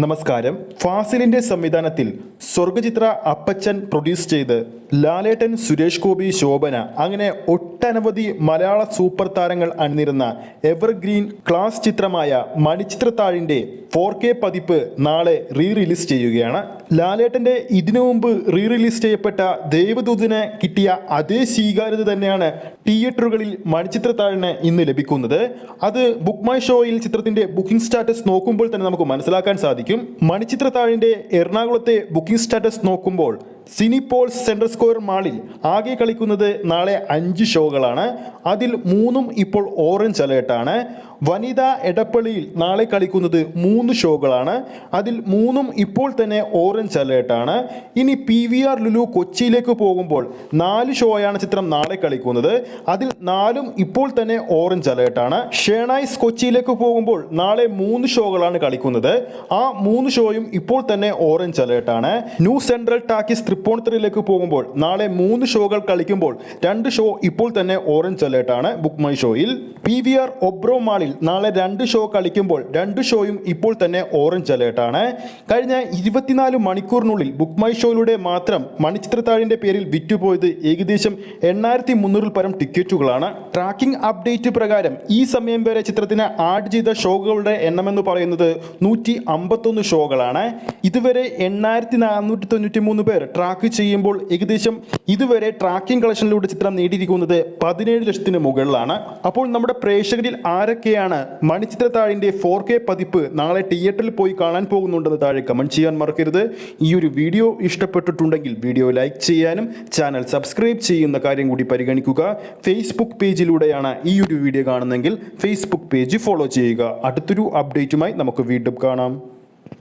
നമസ്കാരം. ഫാസിലിന്റെ സംവിധാനത്തിൽ സ്വർഗചിത്ര അപ്പച്ചൻ പ്രൊഡ്യൂസ് ചെയ്ത് ലാലേട്ടൻ സുരേഷ് ഗോപി ശോഭന അങ്ങനെ ഒട്ടനവധി മലയാള സൂപ്പർ താരങ്ങൾ അണിനിരുന്ന എവർഗ്രീൻ ക്ലാസ് ചിത്രമായ മണിച്ചിത്രത്താഴിന്റെ ഫോർ കെ പതിപ്പ് നാളെ റീ റിലീസ് ചെയ്യുകയാണ്. ലാലേട്ടന്റെ ഇതിനു മുമ്പ് റീ റിലീസ് ചെയ്യപ്പെട്ട ദേവദൂതിന് കിട്ടിയ അതേ സ്വീകാര്യത തന്നെയാണ് തിയേറ്ററുകളിൽ മണിച്ചിത്രത്താഴിന് ഇന്ന് ലഭിക്കുന്നത്. അത് ബുക്ക് മൈ ഷോയിൽ ചിത്രത്തിന്റെ ബുക്കിംഗ് സ്റ്റാറ്റസ് നോക്കുമ്പോൾ തന്നെ നമുക്ക് മനസ്സിലാക്കാൻ സാധിക്കും. മണിച്ചിത്രത്താഴിന്റെ എറണാകുളത്തെ ബുക്കിംഗ് സ്റ്റാറ്റസ് നോക്കുമ്പോൾ സിനിപോൾസ് സെൻട്രൽ സ്ക്വയർ മാളിൽ ആകെ കളിക്കുന്നത് നാളെ അഞ്ച് ഷോകളാണ് അതിൽ മൂന്നും ഇപ്പോൾ ഓറഞ്ച് അലേർട്ടാണ് വനിത എടപ്പള്ളിയിൽ നാളെ കളിക്കുന്നത് മൂന്ന് ഷോകളാണ്. അതിൽ മൂന്നും ഇപ്പോൾ തന്നെ ഓറഞ്ച് അലേർട്ടാണ്. ഇനി പി വി ആർ ലുലു കൊച്ചിയിലേക്ക് പോകുമ്പോൾ നാല് ഷോയാണ് ചിത്രം നാളെ കളിക്കുന്നത്. അതിൽ നാലും ഇപ്പോൾ തന്നെ ഓറഞ്ച് അലേർട്ടാണ്. ഷേണൈസ് കൊച്ചിയിലേക്ക് പോകുമ്പോൾ നാളെ മൂന്ന് ഷോകളാണ് കളിക്കുന്നത്. ആ മൂന്ന് ഷോയും ഇപ്പോൾ തന്നെ ഓറഞ്ച് അലേർട്ടാണ്. ന്യൂ സെൻട്രൽ ടാക്കിസ് തൃപ്പൂണിത്തുറയിലേക്ക് പോകുമ്പോൾ നാളെ മൂന്ന് ഷോകൾ കളിക്കുമ്പോൾ രണ്ട് ഷോ ഇപ്പോൾ തന്നെ ഓറഞ്ച് അലേർട്ടാണ് ബുക്ക് മൈ ഷോയിൽ. പി വി ആർ ഒബ്രോ മാളിൽ നാളെ രണ്ട് ഷോ കളിക്കുമ്പോൾ രണ്ട് ഷോയും ഇപ്പോൾ തന്നെ ഓറഞ്ച് അലേർട്ടാണ് കഴിഞ്ഞ ഇരുപത്തിനാല് മണിക്കൂറിനുള്ളിൽ ബുക്ക് മൈ ഷോയിലൂടെ മാത്രം മണിച്ചിത്രത്താഴിന്റെ പേരിൽ വിറ്റുപോയത് ഏകദേശം എണ്ണായിരത്തി മുന്നൂറിൽ പരം ടിക്കറ്റുകളാണ്. ട്രാക്കിംഗ് അപ്ഡേറ്റ് പ്രകാരം ഈ സമയം വരെ ചിത്രത്തിന് ആഡ് ചെയ്ത ഷോകളുടെ എണ്ണമെന്ന് പറയുന്നത് നൂറ്റി അമ്പത്തൊന്ന് ഷോകളാണ്. ഇതുവരെ എണ്ണായിരത്തി നാനൂറ്റി തൊണ്ണൂറ്റി മൂന്ന് പേർ ട്രാക്ക് ചെയ്യുമ്പോൾ ഏകദേശം ഇതുവരെ ട്രാക്കിംഗ് കളക്ഷനിലൂടെ ചിത്രം നേടിയിരിക്കുന്നത് പതിനേഴ് ലക്ഷത്തിന് മുകളിലാണ്. അപ്പോൾ നമ്മുടെ പ്രേക്ഷകരിൽ ആരൊക്കെയാണ് മണിച്ചിത്രത്താഴിന്റെ ഫോർ കെ പതിപ്പ് നാളെ തിയേറ്ററിൽ പോയി കാണാൻ പോകുന്നുണ്ടെന്ന് താഴെ കമന്റ് ചെയ്യാൻ മറക്കരുത്. ഈ ഒരു വീഡിയോ ഇഷ്ടപ്പെട്ടിട്ടുണ്ടെങ്കിൽ വീഡിയോ ലൈക്ക് ചെയ്യാനും ചാനൽ സബ്സ്ക്രൈബ് ചെയ്യുന്ന കാര്യം കൂടി പരിഗണിക്കുക. ഫേസ്ബുക്ക് പേജിലൂടെയാണ് ഈ ഒരു വീഡിയോ കാണുന്നതെങ്കിൽ ഫേസ്ബുക്ക് പേജ് ഫോളോ ചെയ്യുക. അടുത്തൊരു അപ്ഡേറ്റുമായി നമുക്ക് വീണ്ടും കാണാം.